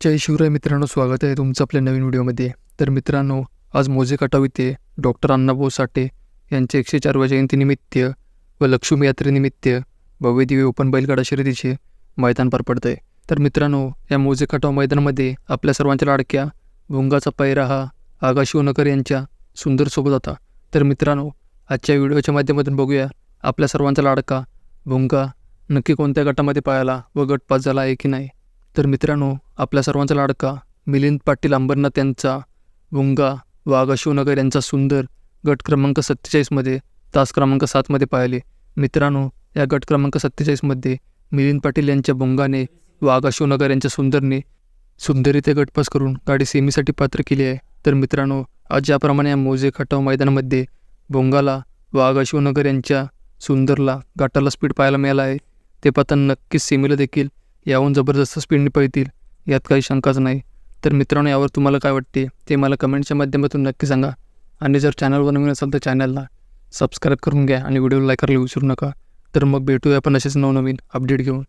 जय शिवराय मित्रांनो स्वागत आहे तुमचं आपल्या नवीन व्हिडिओमध्ये. तर मित्रांनो आज मोजे कटाव इथे डॉक्टर अण्णाभाऊ साठे यांचे एकशे चारव्या जयंतीनिमित्त व लक्ष्मी यात्रेनिमित्त भव्य दिवे ओपन बैलगाडा शर्यतीचे मैदान पार पडतं आहे तर मित्रांनो या मोजे कटाव मैदानामध्ये आपल्या सर्वांच्या लाडक्या भुंगाचा पैरा हा आगा शिवनकर यांच्या सुंदर सोबत होता. तर मित्रांनो आजच्या व्हिडिओच्या माध्यमातून बघूया आपल्या सर्वांचा लाडका भुंगा नक्की कोणत्या गटामध्ये पाहायला व गट पास झाला आहे की नाही. तर मित्रांनो आपल्या सर्वांचा लाडका मिलिंद पाटील अंबरनाथ यांचा भुंगा वाघ शिवनगर यांचा सुंदर गट क्रमांक सत्तेचाळीसमध्ये तास क्रमांक सातमध्ये पाहिले. मित्रांनो या गट क्रमांक सत्तेचाळीसमध्ये मिलिंद पाटील यांच्या भुंगाने वाघ शिवनगर यांच्या सुंदरने सुंदरीते गटपास करून गाडी सेमीसाठी पात्र केली आहे. तर मित्रांनो आज ज्याप्रमाणे या मोजे खटाव मैदानामध्ये भोंगाला वाघ शिवनगर यांच्या सुंदरला गाटाला स्पीड पाहायला मिळाला आहे ते पाहता नक्कीच सेमीला देखील याहून जबरदस्त स्पीडने पळतील. यात काही शंकाच नाही. तर मित्रांनो यावर तुम्हाला काय वाटते? ते मला कमेंटच्या माध्यमातून नक्की सांगा. आणि जर चॅनलवर नवीन असाल तर चॅनलला सबस्क्राईब करून घ्या आणि व्हिडिओला लाईक करायला विसरू नका. तर मग भेटूया आपण असेच नवनवीन अपडेट घेऊन.